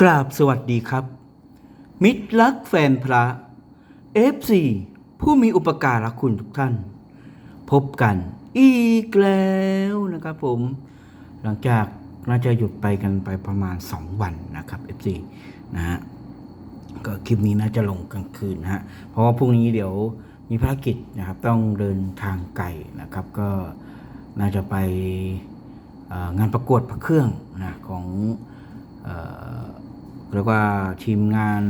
กราบสวัสดีครับ มิตรรักแฟนพระ F4 ผู้มีอุปการะคุณทุกท่าน พบกันอีกแล้วนะครับผม หลังจากน่าจะหยุดไปกันไปประมาณ 2 วันนะครับ F4 นะฮะก็คลิปนี้น่าจะลงกลางคืนนะฮะเพราะว่าพรุ่งนี้เดี๋ยวมีภารกิจนะครับต้องเดินทางไกลนะครับ ก็น่าจะไปงานประกวดพระเครื่องนะของ เรียกว่าทีมงาน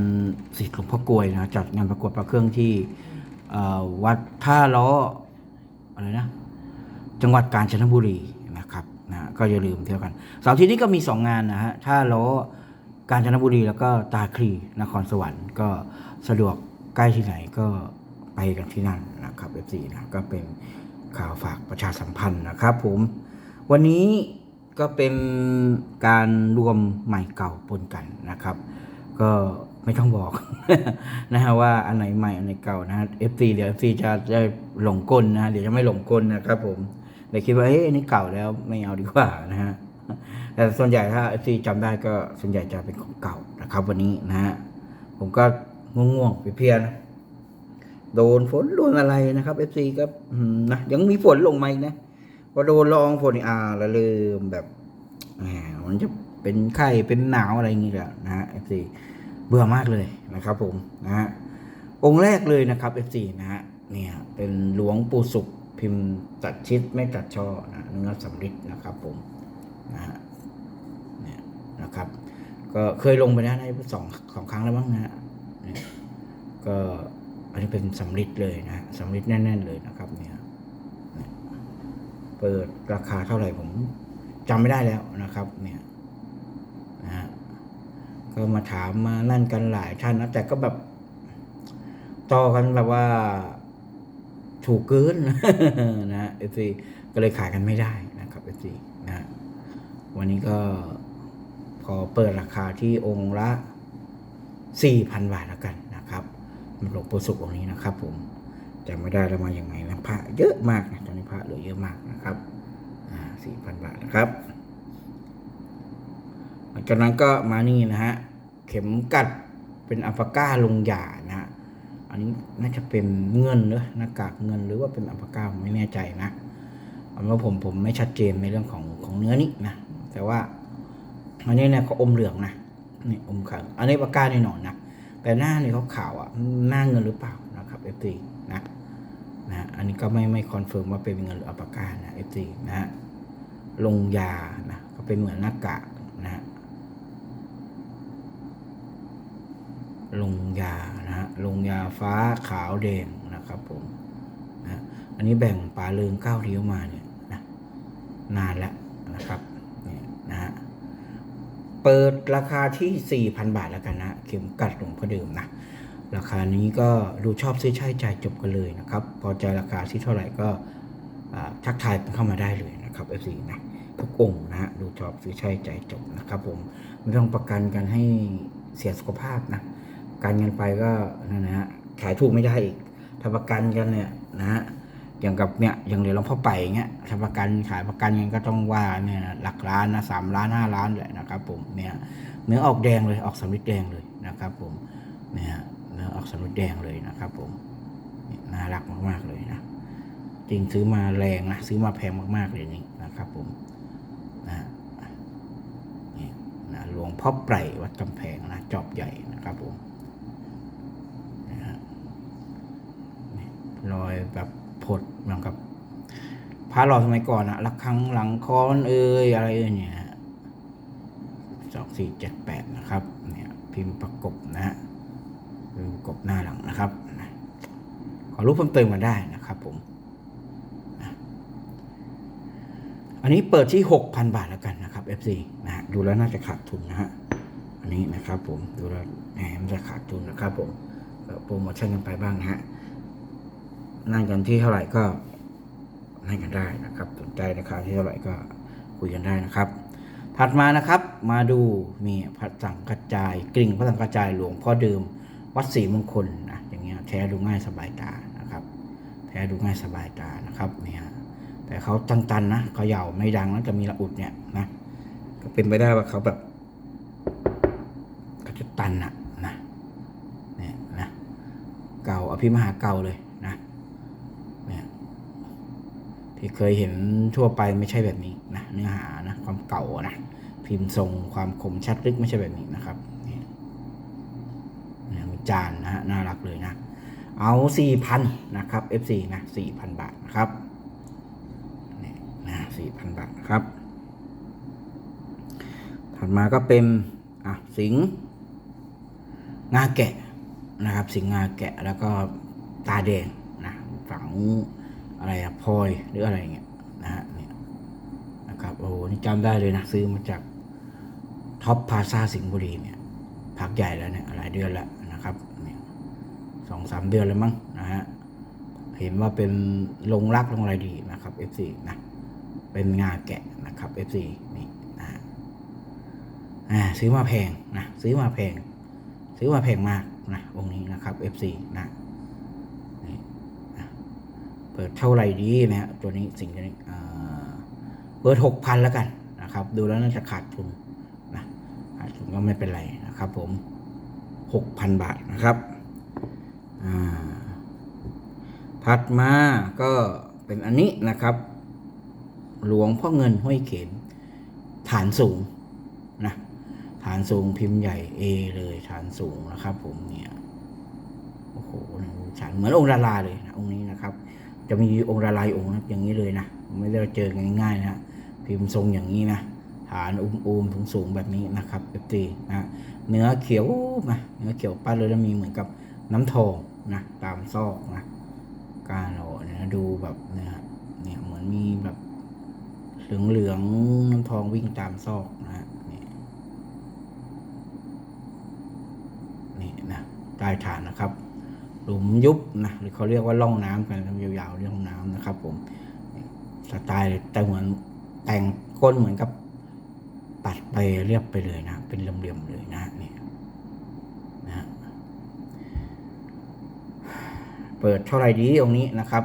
สิทธิ์หลวงพ่อกลวยนะจัดงานประกวดพระเครื่องที่วัดท่าล้ออะไรนะจังหวัดกาญจนบุรีนะครับนะก็อย่าลืมเที่ยวกันเสาร์อาที่นี้ก็มี 2 งานนะฮะท่าล้อกาญจนบุรีแล้วก็ตาคลีนครสวรรค์ก็สะดวกใกล้ที่ไหนก็ไปกันที่นั่นนะครับเอฟซีนะก็เป็นข่าวฝากประชาสัมพันธ์นะครับผม วันนี้ ก็เป็นการรวมใหม่เก่าปนกันนะครับ ก็ไม่ต้องบอกนะฮะว่าอันไหนใหม่อันไหนเก่านะฮะ FC เดี๋ยว FC จะจะหลงกลนะเดี๋ยวจะไม่หลงกลนะครับผมเดี๋ยวคิดว่าเอ้ยอันนี้เก่าแล้วไม่เอาดีกว่านะฮะแต่ส่วนใหญ่ถ้า FC จำได้ก็ส่วนใหญ่จะเป็นของเก่านะครับ วันนี้นะฮะผมก็ง่วงๆเพลียนะโดนฝนโดนอะไรนะครับ FC ก็อืมนะยังมีฝนลงมาอีกนะ พอโดนละอองฝนอ่าละเริมแบบแหมมันจะเป็นไข้เป็นหนาวอะไรอย่างงี้แหละนะฮะ FC เบื่อมากเลยนะครับผมนะฮะองค์แรกเลยนะครับ F4 นะฮะเนี่ยเป็นหลวงปู่สุขพิมพ์ตัดชิดไม่ตัดช่อนะเนื้อสำริดนะครับผมนะฮะเนี่ยนะครับ ก็เคยลงไปแล้วนสองสองครั้งแล้วมั้งนะฮะเนี่ยก็อันนี้เป็นสำริดเลยนะฮะสำริดแน่น ๆ เลยนะครับเนี่ย เปิดราคาเท่าไหร่ผมจำไม่ได้แล้วนะครับเนี่ยนะฮะก็มาถามมานั่นกันหลายท่านนะแต่ก็แบบต่อกันแบบว่าถูกเกินนะเอฟซีก็เลยขายกันไม่ได้นะครับเอฟซีนะวันนี้ก็พอเปิดราคาที่องค์ละสี่พันบาทแล้วกันนะครับมันหลวงปู่สุของค์นี้นะครับผมจำไม่ได้แล้วมาอย่างไงนะพระเยอะมากนะตอนนี้พระเหลือเยอะมากนะ ครับสี่พันบาทนะครับหลังจากนั้นก็มานี่นะฮะเข็มกัดเป็นอัลปาก้าลงหยานะฮะอันนี้น่าจะเป็นเงินเนอะหน้ากากเงินหรือว่าเป็นอัลปาก้าผมไม่แน่ใจนะเอาเป็นว่าผมผมไม่ชัดเจนในเรื่องของของเนื้อนี้นะแต่ว่าอันนี้เนี่ยเขาอมเหลืองนะนี่อมขาวอันนี้ปากก้าแน่นอนนะแต่หน้าเนี่ยเขาขาวอะหน้าเงินหรือเปล่านะครับเอฟซี นะอันนี้ก็ไม่ไม่คอนเฟิร์มว่าเป็นเงินหรืออัปก้านะเอฟซีนะฮะลงยานะก็เป็นเหมือนหน้ากากนะฮะลงยานะฮะลงยาฟ้าขาวแดงนะครับผมนะอันนี้แบ่งปลาเลืองเก้าเลี้ยวมาเนี่ยนะนานแล้วนะครับเนี่ยนะฮะเปิดราคาที่ 4,000 บาทแล้วกันนะ เข็มกัดหลวงพ่อเดิมนะ ราคานี้ก็ดูชอบซื้อใช้จ่ายจบกันเลยนะครับ พอใจราคาที่เท่าไหร่ก็ทักทายเข้ามาได้เลยนะครับ FC นะทุกองนะฮะดูชอบซื้อใช้จ่ายจบนะครับ ผมไม่ต้องประกันกันให้เสียสุขภาพนะการเงินไปก็นั่นนะฮะขายถูกไม่ได้อีกถ้าประกันกันเนี่ยนะฮะอย่างกับเนี่ยอย่างเดี๋ยวหลวงพ่อไปอย่างเงี้ยถ้าประกันขายประกันกันก็ต้องว่าเนี่ยหลักล้านนะสามล้านห้าล้านแหละนะครับ ผมเนี่ยเนื้อออกแดงเลยออกสำริดแดงเลยนะครับ ผมเนี่ย นื้อออกสำริดแดงเลยนะครับผมน่ารักมากๆเลยนะจริงซื้อมาแรงนะซื้อมาแพงมากๆเลยนี่นะครับผมนะนี่นะหลวงพ่อไพรวัดกำแพงนะจอบใหญ่นะครับผมนะฮะรอยแบบผดเหมือนกับพระหล่อสมัยก่อนอะระฆังหลังคอนเอ่ยอะไรเอ่ยเนี่ยสองสี่เจ็ดแปดนะครับเนี่ยพิมพ์ประกบนะฮะ กบหน้าหลังนะครับ ขอรูปเพิ่มเติมมาได้นะครับผม อันนี้เปิดที่ 6,000 บาทแล้วกันนะครับ FC นะฮะดูแล้วน่าจะขาดทุนนะฮะ อันนี้นะครับผม ดูแล้วแหมจะขาดทุนนะครับผมโปรโมชั่นกันไปบ้างนะฮะ นั่งกันที่เท่าไหร่ก็นั่งกันได้นะครับสนใจราคาที่เท่าไหร่ก็คุยกันได้นะครับถัดมานะครับมาดูมีพระสังกระจายกริ่งพระสังกระจายหลวงพ่อเดิม วัดศรีมงคลนะอย่างเงี้ยแท้ดูง่ายสบายตานะครับ แท้ดูง่ายสบายตานะครับเนี่ยแต่เขาตันๆนะเขาเหย่าไม่ดังแล้วจะมีระอุดเนี่ยนะก็เป็นไปได้ว่าเขาแบบจะตันอะนะเนี่ยนะเก่าอภิมหาเก่าเลยนะเนี่ยที่เคยเห็นทั่วไปไม่ใช่แบบนี้นะเนื้อหานะความเก่านะพิมพ์ทรงความคมชัดลึกไม่ใช่แบบนี้นะครับ จานนะฮะน่ารักเลยนะ เอาสี่พันนะครับ F4 นะสี่พันบาทนะครับนี่นะสี่พันบาทนะครับ ถัดมาก็เป็นอะสิงห์งาแกะนะครับ สิงห์งาแกะแล้วก็ตาแดงนะฝังอะไรอะพลอยหรืออะไรเงี้ยนะฮะเนี่ยนะครับโอ้โหนี่จำได้เลยนะ ซื้อมาจากท็อปพาซาสิงห์บุรีเนี่ยพักใหญ่แล้วเนี่ยหลายเดือนแล้วนะครับเนี่ยส องสามเดือนแล้วมั้งนะฮะเห็นว่าเป็นลงรักลงอะไรดีนะครับ F4 นะเป็นงาแกะนะครับ F4 นี่นะอ่าซื้อมาแพงนะซื้อมาแพง ซื้อมาแพงมากนะองค์นี้นะครับ F4 นะนี่นะเปิดเท่าไหร่ดีนะฮะตัวนี้สิ่งนี้อ่าเปิดหกพันแล้วกันนะครับ ดูแล้วน่าจะขาดทุนนะขาดทุนก็ไม่เป็นไรนะครับ ผมหกพันบาทนะครับ ถัดมาก็เป็นอันนี้นะครับ หลวงพ่อเงินห้วยเข็มฐานสูงนะฐานสูงพิมพ์ใหญ่ A เลยฐานสูงนะครับ ผมเนี่ยโอ้โหฐานเหมือนองค์ดาราเลยนะองค์นี้นะครับ จะมีองค์ดาราอยู่องค์นะอย่างนี้เลยนะไม่ได้เจอง่ายๆนะพิมพ์ทรงอย่างนี้นะฐานอุ้มๆสูงสูงๆแบบนี้นะครับเอฟตีนะเนื้อเขียวนะเนื้อเขียวปั้นเลยแล้วมีเหมือนกับ น้ำทองนะตามซอกนะการเราเนี่ยดูแบบเนี่ยเนี่ยเหมือนมีแบบเหลืองเหลืองน้ำทองวิ่งตามซอกนะฮะนี่นี่นะใต้ฐานนะครับ หลุมยุบนะหรือเขาเรียกว่าร่องน้ำกันยาวๆเรื่องน้ำนะครับ ผมสไตล์แต่เหมือนแต่งก้นเหมือนกับตัดไปเรียบไปเลยนะ เป็นเหลี่ยมๆเลยนะนี่นะฮะ เปิดเท่าไหร่ดีองนี้นะครับ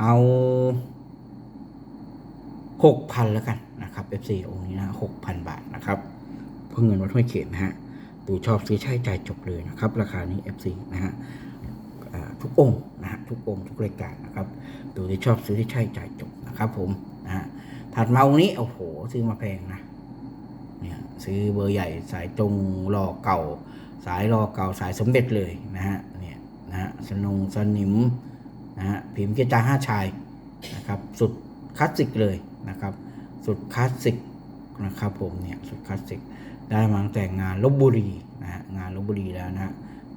เอาหกพันแล้วกันนะครับ F4 องค์นี้นะหกพันบาทนะครับเพื่อเงินวัดห้วยเขตนะฮะดูชอบซื้อใช้จ่ายจบเลยนะครับ ราคานี้ F4 นะฮะทุกองค์นะฮะทุกองค์ทุกรายการนะครับดูที่ชอบซื้อที่ใช้จ่ายจบนะครับ ผมนะฮะถัดมาองค์นี้โอ้โหซื้อมาแพงนะเนี่ยซื้อเบอร์ใหญ่สายจงรอเก่า สายรอเก่าสายสมเด็จเลยนะฮะ สนงสนิมนะฮะพิมพ์เกจาห้าชายนะครับสุดคลาสสิกเลยนะครับ สุดคลาสสิกนะครับผมเนี่ยสุดคลาสสิกได้มาแต่งงานลบบุรีนะฮะงานลบบุรีแล้วนะฮะ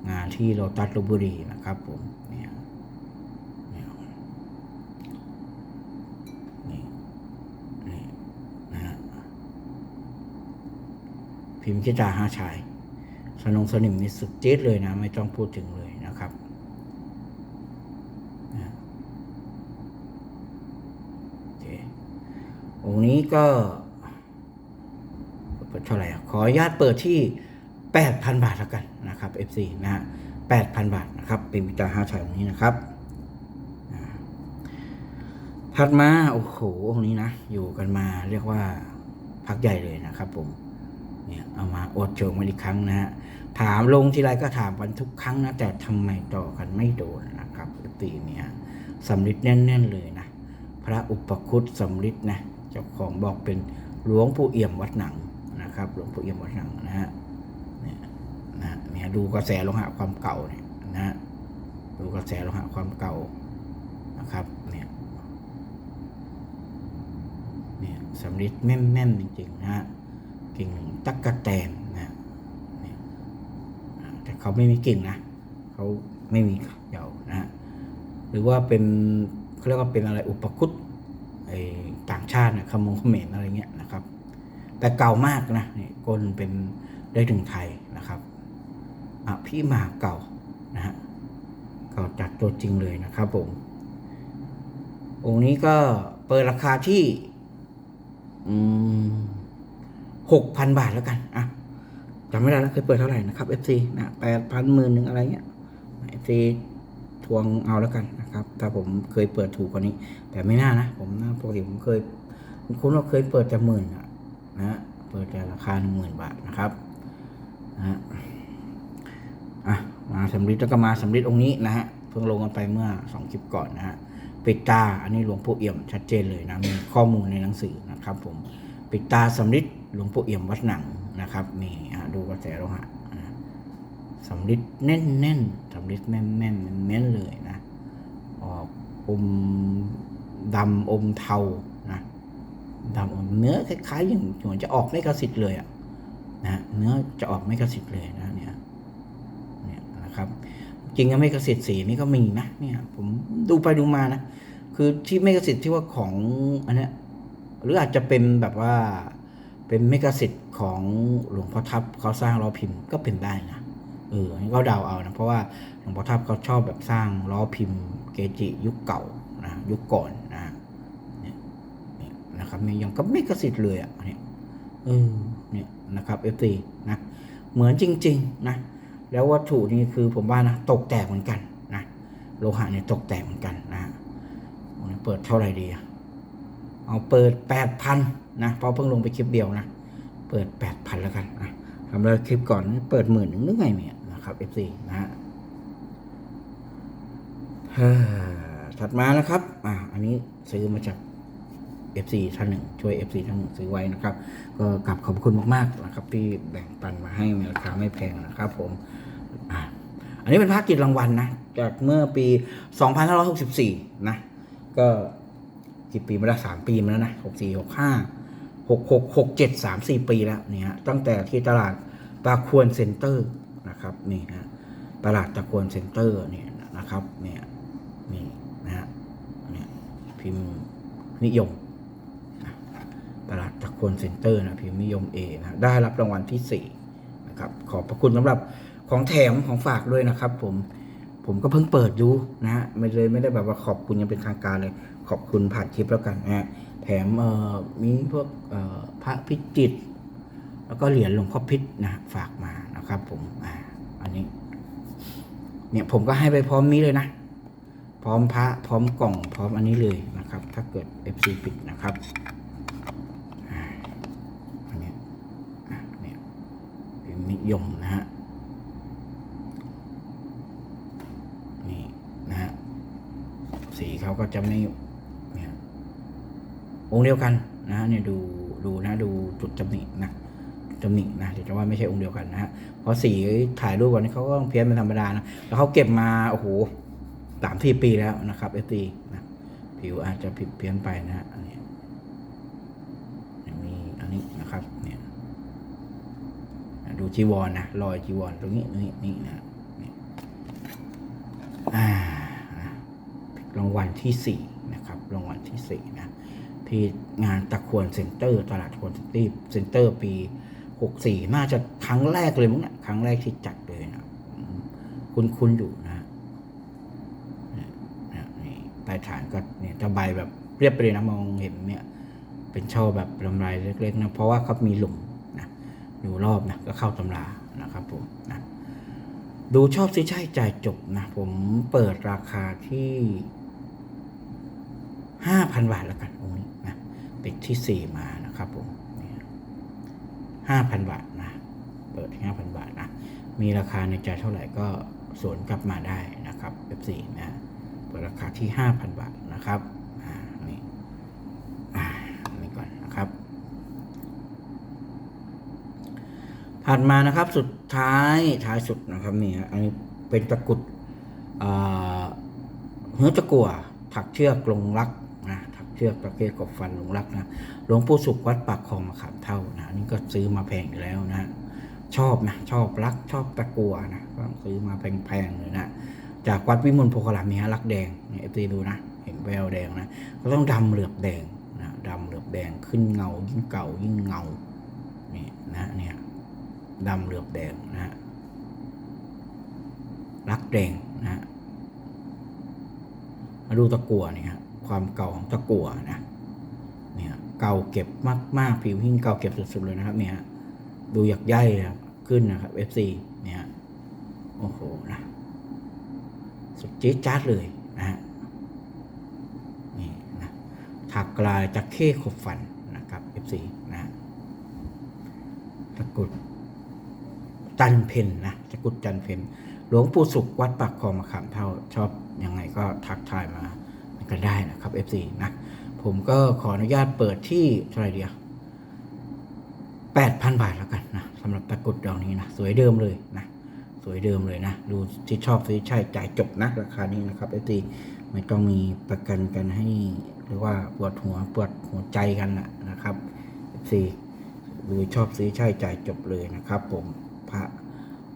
งานที่โราตัสลบบุรีนะครับผมเนี่ยเนี่ยนี่นี่นะฮะพิมพ์เกจาห้าชาย สนงสนิมนี่สุดเจ๊ดเลยนะ ไม่ต้องพูดถึงเลยนะครับนะโอเค องค์นี้ก็เท่าไหร่ขออนุญาตเปิดที่ 8,000 บาทแล้วกันนะครับ FC นะฮะ8,000 บาทนะครับ เป็นวิจารห้าชายองค์นี้นะครับถัดมาโอ้โหองค์นี้นะ อยู่กันมาเรียกว่าพักใหญ่เลยนะครับผมเนี่ยเอามาอดโจงมาอีกครั้งนะฮะถามลงทีไรก็ถามกันทุกครั้งนะ แต่ทำไมต่อกันไม่โดนนะครับตีเนี่ยสำลิดแน่น ๆ เลยนะ พระอุปคุตสำลิดนะ เจ้าของบอกเป็นหลวงปู่เอี่ยมวัดหนังนะครับ หลวงปู่เอี่ยมวัดหนังนะฮะเนี่ยนะเนี่ยดูกระแสโลหะความเก่าเนี่ยนะฮะดูกระแสโลหะความเก่านะครับเนี่ยเนี่ยสำลิดแม่นๆจริงๆนะฮะกิ่งตักกะแตนนะเนี่ยแต่เขาไม่มีกิ่งนะเขาไม่มีเหยานะฮะหรือว่าเป็นเขาเรียกว่าเป็นอะไรอุปคุต ต่างชาตินะขมงเขมรอะไรเงี้ยนะครับ แต่เก่ามากนะนี่ก้นเป็นได้ถึงไทยนะครับอะพี่มาเก่านะฮะเก่าจัดตัวจริงเลยนะครับผมองค์นี้ก็เปิดราคาที่หกพันบาทแล้วกันอะจำไม่ได้แล้วเคยเปิดเท่าไหร่นะครับ FC นะแปดพันหมื่นหนึ่งอะไรเงี้ย FC วงเอาแล้วกันนะครับถ้าผมเคยเปิดถูกกว่านี้ แต่ไม่น่านะผมนะปกติผมเคยคุณว่าเคยเปิดแต่หมื่นนะเปิดแต่ราคาหนึ่งหมื่นบาทนะครับนะอะมาสำริดแล้วก็มาสำริดองค์นี้นะฮะเพิ่งลงกันไปเมื่อสองคลิปก่อนนะฮะปิดตาอันนี้หลวงปู่เอี่ยมชัดเจนเลยนะมีข้อมูลในหนังสือนะครับ ผมปิดตาสำริดหลวงปู่เอี่ยมวัดหนังนะครับนี่ดูกระแสโลหะ สำลิดแน่นแน่นสำลิดแม่นแม่นแม่นเลยนะ ออกอมดำอมเทานะดำอมเนื้อคล้ายๆอย่างเหมือนจะออกไม่กระสิทธิ์เลยอะนะเนื้อจะออกไม่กระสิทธิ์เลยนะเนี่ยเนี่ยนะครับ จริงๆไม่กระสิทธิ์สีนี่ก็มีนะเนี่ย ผมดูไปดูมานะคือที่ไม่กระสิทธิ์ที่ว่าของอันนี้หรืออาจจะเป็นแบบว่าเป็นเมกะสิทธิ์ของหลวงพ่อทับเขาสร้างล้อพิมพ์ก็เป็นได้นะ เอออันนี้ก็เดาเอานะเพราะว่าหลวงพ่อทับเขาชอบแบบสร้างล้อพิมพ์เกจิยุคเก่านะยุคก่อนนะเนี่ยนะครับเนี่ยยังก็ไม่กระสิทธิ์เลยอะเนี่ยเออเนี่ยนะครับเอฟซีนะเหมือนจริง ๆ นะ แล้ววัตถุนี่คือผมว่านะตกแตกเหมือนกันนะโลหะเนี่ยตกแตกเหมือนกันนะเปิดเท่าไหร่ดีอะเอาเปิดแปดพันนะเพราะเพิ่งลงไปคลิปเดียวนะ เปิดแปดพันแล้วกันนะทำแล้วคลิปก่อนเปิดหมื่นหนึ่งนึกไงเนี่ย นะครับ FC นะฮะถัดมานะครับ อ่า อันนี้ซื้อมาจาก FC ท่านหนึ่งช่วย FC ท่านหนึ่งซื้อไว้นะครับ ก็กลับขอบคุณมากๆนะครับ ที่แบ่งปันมาให้ในราคาไม่แพงนะครับ ผม อ่า อันนี้เป็นภาคกิจรางวัลนะ จากเมื่อปี 2564 นะ ก็กี่ปีมาแล้วสามปีมาแล้วนะ64 65หกหกหกเจ็ดสามสี่ปีแล้วเนี่ยฮะตั้งแต่ที่ตลาดตาควรเซ็นเตอร์ นะครับนี่ฮะตลาดตาควรเซ็นเตอร์เนี่ยนะครับเนี่ยนี่นะฮะเนี่ยพิมพ์นิยมนะตลาดตะควรเซ็นเตอร์นะพิมพ์นิยมเอนะได้รับรางวัลที่สี่นะครับขอบพระคุณสำหรับของแถมของฝากด้วยนะครับ ผมผมก็เพิ่งเปิดดูนะฮะไม่เลยไม่ได้แบบว่าขอบคุณยังเป็นทางการเลย ขอบคุณผ่านคลิปแล้วกันนะฮะแถมเอ่อมีพวกเอ่อพระพิจิตรแล้วก็เหรียญหลวงพ่อพิษนะฝากมา นะครับ ผมอ่าอันนี้ เนี่ยผมก็ให้ไปพร้อมนี้เลยนะ พร้อมพระพร้อมกล่องพร้อมอันนี้เลยนะครับ ถ้าเกิด FC ปิดนะครับอันนี้อะเนี่ยเป็นนิยมนะฮะนี่นะฮะสีเขาก็จะไม่เนี่ยองค์เดียวกันนะฮะเนี่ยดูดูนะดูจุดจำหนินะจำหนินะ เดี๋ยวจะว่าไม่ใช่องค์เดียวกันนะฮะเพราะสีถ่ายรูปวันนี้เขาก็ต้องเพี้ยนเป็นธรรมดานะแล้วเขาเก็บมาโอ้โหสามที่ปีแล้วนะครับเอตีนะผิวอาจจะผิดเพี้ยนไปนะฮะอันนี้มีอันนี้นะครับเนี่ยดูจีวรนะรอยจีวรตรงนี้นี่นี่นะนี่อ่ารางวัลที่สี่นะครับรางวัลที่สี่นะที่งานตะควรเซ็นเตอร์ตลาดควรซ็นเตอร์เซ็นเตอร์ปี 64น่าจะครั้งแรกเลยมั้งเนี่ยครั้งแรกที่จัดเลยนะคุณคุณอยู่นะนี่ยนะนี่ใต้ฐานก็เนี่ยจะใบแบบเรียบเลยนะมองเห็นเนี่ยเป็นช่อแบบลำลายเล็กๆนะเพราะว่าเขามีหลุมนะอยู่รอบนะก็เข้าตำรานะครับผมนะดูชอบซื้อใช่จ่ายจบนะ ผมเปิดราคาที่ห้าพันบาทแล้วกันองค์นี้นะปิดที่สี่มานะครับผม ห้าพันบาทนะ เปิดห้าพันบาทนะ มีราคาในใจเท่าไหร่ก็สวนกลับมาได้นะครับ F4 นะเปิดราคาที่ห้าพันบาทนะครับ อ่า นี่ อ่า นี่ก่อนนะครับ ถัดมานะครับ สุดท้าย ท้ายสุดนะครับนี่ฮะอันนี้เป็นตะกุดเนื้อตะกัวถักเชือกลงรัก เชือกตะเกียกบฟันหลงรักนะหลวงปู่สุขวัดปากคลองมะขามเท่านะนนี้ก็ซื้อมาแพงอยู่แล้วนะชอบนะชอบรักชอบตะกัวนะก็ซื้อมาแพงๆเลยนะจากวัดวิมลโพคารามนี่ฮะรักแดงเนี่ยเอฟซีดูนะเห็นแววแดงนะก็ต้องดำเหลือบแดงนะดำเหลือบแดงขึ้นเงายิ่งเก่ายิ่งเงานี่นะเนี่ยดำเหลือบแดงนะฮะรักแดงนะฮะมาดูตะกัวนี่ฮะ ความเก่าของตะกั่วนะเนี่ยเก่าเก็บมากๆผิวหิ้งเก่าเก็บสุดๆเลยนะครับ เนี่ยดูหยักใยนะครับขึ้นนะครับ FC เนี่ยโอ้โหนะสุดจี๊ดจ๊าดเลยนะฮะนี่นะถักกลายจากเข้ขบฟันนะครับ F4 นะตะกุดจันเพนนะตะกุดจันเพนหลวงปู่สุขวัดปากคลองมะขามเท่าชอบยังไงก็ทักทายมา กันได้นะครับ FC นะ ผมก็ขออนุญาตเปิดที่เท่าไรเดียวแปดพันบาทแล้วกันนะสำหรับตะกรุดดอกนี้นะ สวยเดิมเลยนะ สวยเดิมเลยนะ ดูที่ชอบซื้อใช่จ่ายจบนะราคานี้นะครับ FC ไม่ต้องมีประกันกันให้หรือว่าปวดหัวปวดหัวใจกันนะนะครับ FC ดูชอบซื้อใช่จ่ายจบเลยนะครับ ผมพระ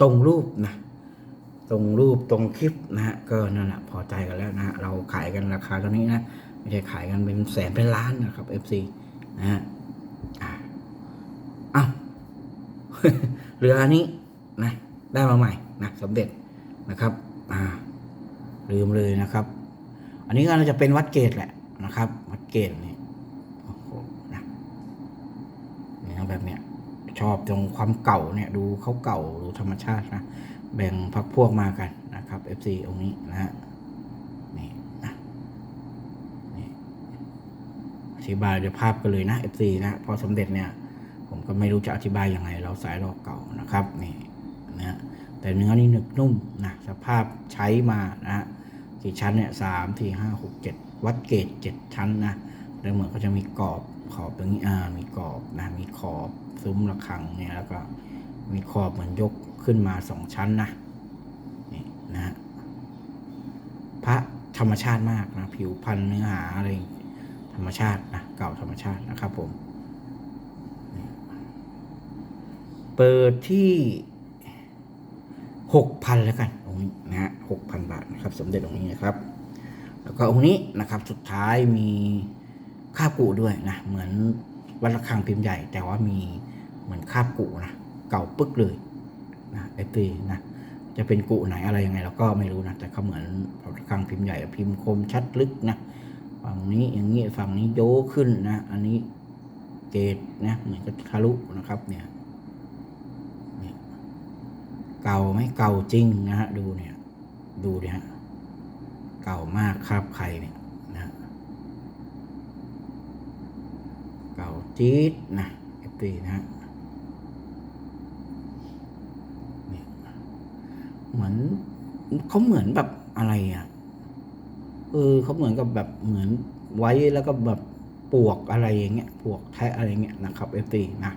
ตรงรูปนะ ตรงรูปตรงคลิปนะฮะก็นั่นแหละพอใจกันแล้วนะฮะเราขายกันราคาเท่านี้นะไม่ใช่ขายกันเป็นแสนเป็นล้านนะครับ FC นะฮะอะอ้าวเรืออันนี้นะได้มาใหม่นะสมเด็จนะครับอ่าลืมเลยนะครับ อันนี้ก็น่าจะเป็นวัดเกตแหละนะครับ วัดเกตนี่โอ้โหนะเนี่ยแบบเนี้ยชอบตรงความเก่าเนี่ย ดูเขาเก่าดูธรรมชาตินะ แบ่งพักพวกมากันนะครับ FC องค์นี้นะฮะนี่นะนี่อธิบายด้วยภาพกันเลยนะ FC นะพอสมเด็จเนี่ยผมก็ไม่รู้จะอธิบายยังไงเราสายรอกเก่านะครับนี่นะแต่เนื้อนี่หนึบนุ่มนะสภาพใช้มานะฮะกี่ชั้นเนี่ยสามสี่ห้าหกเจ็ดวัดเกตเจ็ดชั้นนะแล้วเหมือนก็จะมีกรอบขอบตรงนี้อ่ามีกรอบนะมีขอบซุ้มระฆังเนี่ยแล้วก็ มีขอบเหมือนยกขึ้นมาสองชั้นนะนี่นะฮะพระธรรมชาติมากนะ ผิวพันธุ์เนื้อหาอะไรธรรมชาตินะเก่าธรรมชาตินะครับผม เปิดที่หกพันแล้วกันองค์นี้นะฮะหกพันบาทนะครับ สมเด็จองค์นี้นะครับ แล้วก็องค์นี้นะครับ สุดท้ายมีคาบกูด้วยนะ เหมือนวัดระฆังพิมพ์ใหญ่ แต่ว่ามีเหมือนคาบกูนะ เก่าปึ๊กเลยนะไอตีนะจะเป็นกุไหนอะไรยังไงเราก็ไม่รู้นะ แต่เขาเหมือนระฆังพิมพ์ใหญ่พิมพ์คมชัดลึกนะฝั่งนี้อย่างนี้ฝั่งนี้โยขึ้นนะ อันนี้เกตนะเหมือนกับทะลุนะครับเนี่ยเนี่ยเก่าไหมเก่าจริงนะฮะดูเนี่ย ดูเนี่ยฮะเก่ามากครับใครเนี่ยนะเก่าจี๊ดนะเอฟตีนะฮะเนี่ย เหมือนเขาเหมือนแบบอะไรอะเออเขาเหมือนกับแบบเหมือนไว้แล้วก็แบบปวกอะไรอย่างเงี้ยปวกแทะอะไรเงี้ยนะครับเอฟตีนะ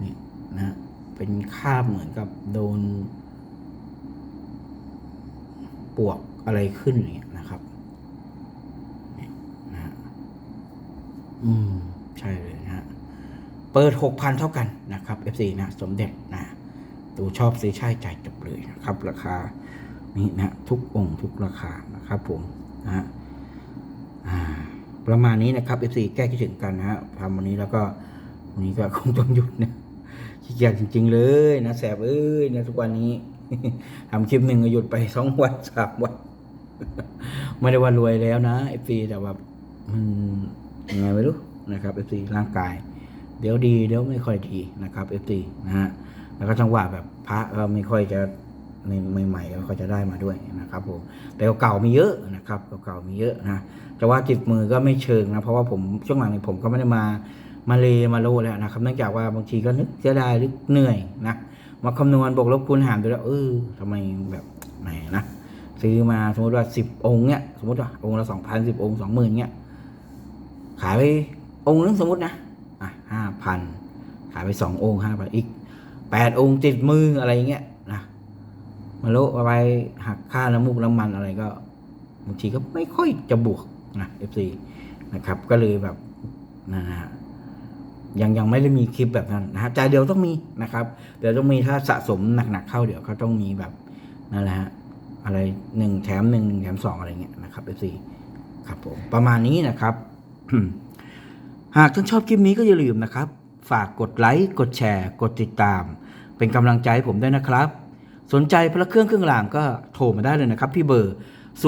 นี่นะเป็นคาบเหมือนกับโดน ปวกอะไรขึ้นอย่างเงี้ยนะครับนี่นะอืม ใช่เลยนะฮะเปิดหกพันเท่ากันนะครับ FC นะ สมเด็จ นะดูชอบซื้อใช่จ่ายจบเลยนะครับ ราคานี่นะทุกองค์ทุกราคานะครับผมนะฮะประมาณนี้นะครับ FC แก้คิดถึงกันนะฮะทำวันนี้แล้วก็วันนี้ก็คงต้องหยุดนะขี้เกียจจริง ๆ เลยนะแสบเอ้ยนะทุกวันนี้ทำคลิปหนึ่งก็หยุดไปสองวันสามวันไม่ได้ว่ารวยแล้วนะ FC แต่ว่ามันยังไงไม่รู้นะครับ FC ร่างกาย เดี๋ยวดีเดี๋ยวไม่ค่อยดีนะครับ FC นะฮะ แล้วก็จังหวะแบบพระก็ไม่ค่อยจะในใหม่ๆก็ค่อยจะได้มาด้วยนะครับผมแต่เก่าๆมีเยอะนะครับเก่าๆมีเยอะนะแต่ว่าจิตมือก็ไม่เชิงนะเพราะว่าผมช่วงหลังนี้ผมก็ไม่ได้มามาเลมาโลแล้วนะครับเนื่องจากว่าบางทีก็นึกเสียดายหรือเหนื่อยนะมาคำนวณบวกลบคูณหารดูแล้วเออทำไมแบบไหนนะซื้อมาสมมติว่าสิบองค์เนี่ยสมมติว่าองค์ละสองพันสิบองค์สองหมื่นเนี่ยขายไปองค์นึงสมมตินะอะห้าพันขายไปสององค์ห้าพันอีก แปดองค์ติดมืออะไรเงี้ยนะมาโลไปหักค่าน้ำมูกน้ำมันอะไรก็บางทีก็ไม่ค่อยจะบวกนะเอฟซีนะครับ ก็เลยแบบนะฮะยังยังไม่ได้มีคลิปแบบนั้นนะฮะแต่เดี๋ยวต้องมีนะครับเดี๋ยวต้องมีถ้าสะสมหนักๆเข้าเดี๋ยวเขาต้องมีแบบนั่นแหละฮะอะไรหนึ่งแถมหนึ่งแถมสองอะไรเงี้ยนะครับเอฟซีครับผมประมาณนี้นะครับ หากท่านชอบคลิปนี้ก็อย่าลืมนะครับ ฝากกดไลค์ กดแชร์ กดติดตาม เป็นกำลังใจให้ผมด้วยนะครับ สนใจพระเครื่องเครื่องรางก็โทรมาได้เลยนะครับที่เบอร์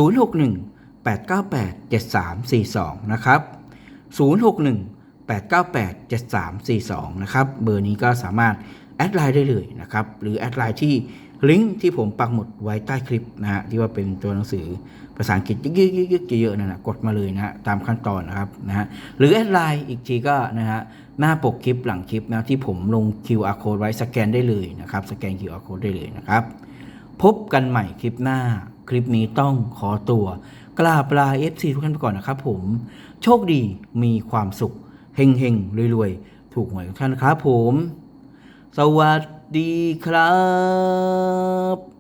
061 898 7342 นะครับ 061 898 7342 นะครับ เบอร์นี้ก็สามารถแอดไลน์ได้เลยนะครับ หรือแอดไลน์ที่ ลิงก์ที่ผมปักหมุดไว้ใต้คลิปนะฮะที่ว่าเป็นตัวหนังสือภาษาอังกฤษยึกๆๆๆเยอะๆนั่นนะกดมาเลยนะฮะตามขั้นตอนนะครับนะฮะหรือแอดไลน์อีกทีก็นะฮะหน้าปกคลิปหลังคลิปนะที่ผมลง QR code ไว้สแกนได้เลยนะครับสแกน QR code ได้เลยนะครับ พบกันใหม่คลิปหน้าคลิปนี้ต้องขอตัวกราบลา FC ทุกท่านไปก่อนนะครับผมโชคดีมีความสุขเฮงเฮงๆรวยๆ ถูกหวยทุกท่านครับผม สวัสดี ดีครับ